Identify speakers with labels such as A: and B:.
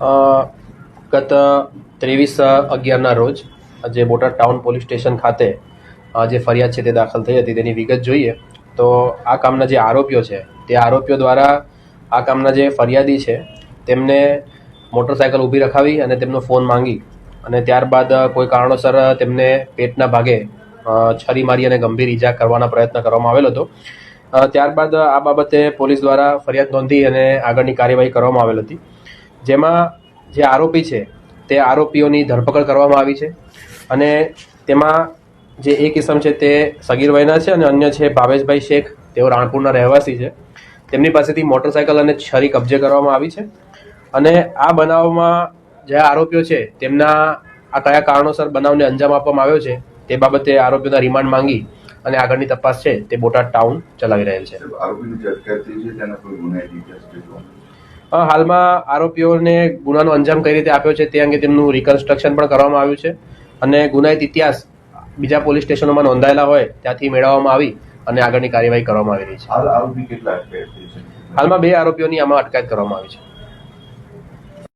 A: ગત ત્રેવીસ અગિયારના રોજ જે બોટાદ ટાઉન પોલીસ સ્ટેશન ખાતે જે ફરિયાદ છે તે દાખલ થઈ હતી તેની વિગત જોઈએ. તો આ કામના જે આરોપીઓ છે, તે આરોપીઓ દ્વારા આ કામના જે ફરિયાદી છે, તેમને મોટરસાયકલ ઊભી રખાવી અને તેમનો ફોન માંગી અને ત્યારબાદ કોઈ કારણોસર તેમને પેટના ભાગે છરી મારી અને ગંભીર ઈજા કરવાના પ્રયત્ન કરવામાં આવેલો હતો. ત્યારબાદ આ બાબતે પોલીસ દ્વારા ફરિયાદ નોંધી અને આગળની કાર્યવાહી કરવામાં આવેલ હતી. જેમાં જે આરોપી છે, તે આરોપીઓની ધરપકડ કરવામાં આવી છે અને તેમાં જે એક કિસમ છે તે સગીર વયના છે અને અન્ય છે ભાવેશભાઈ શેખ. તેઓ રાણપુરના રહેવાસી છે. તેમની પાસેથી મોટરસાયકલ અને છરી કબજે કરવામાં આવી છે અને આ બનાવમાં જે આરોપીઓ છે, તેમના આ કયા કારણોસર બનાવને અંજામ આપવામાં આવ્યો છે, તે બાબતે આરોપીઓના રિમાન્ડ માંગી અને આગળની તપાસ છે, તે બોટાદ ટાઉન ચલાવી રહેલ છે. હાલમાં આરોપીઓને ગુનાનો અંજામ કઈ રીતે આપ્યો છે તે અંગે તેમનું રિકન્સ્ટ્રક્શન પણ કરવામાં આવ્યું છે. અને ગુનાહિત ઇતિહાસ બીજા પોલીસ સ્ટેશનોમાં નોંધાયેલા હોય ત્યાંથી મેળવવામાં આવી અને આગળની કાર્યવાહી કરવામાં આવી રહી
B: છે?
A: હાલમાં બે આરોપીઓની આમાં અટકાયત કરવામાં આવી છે.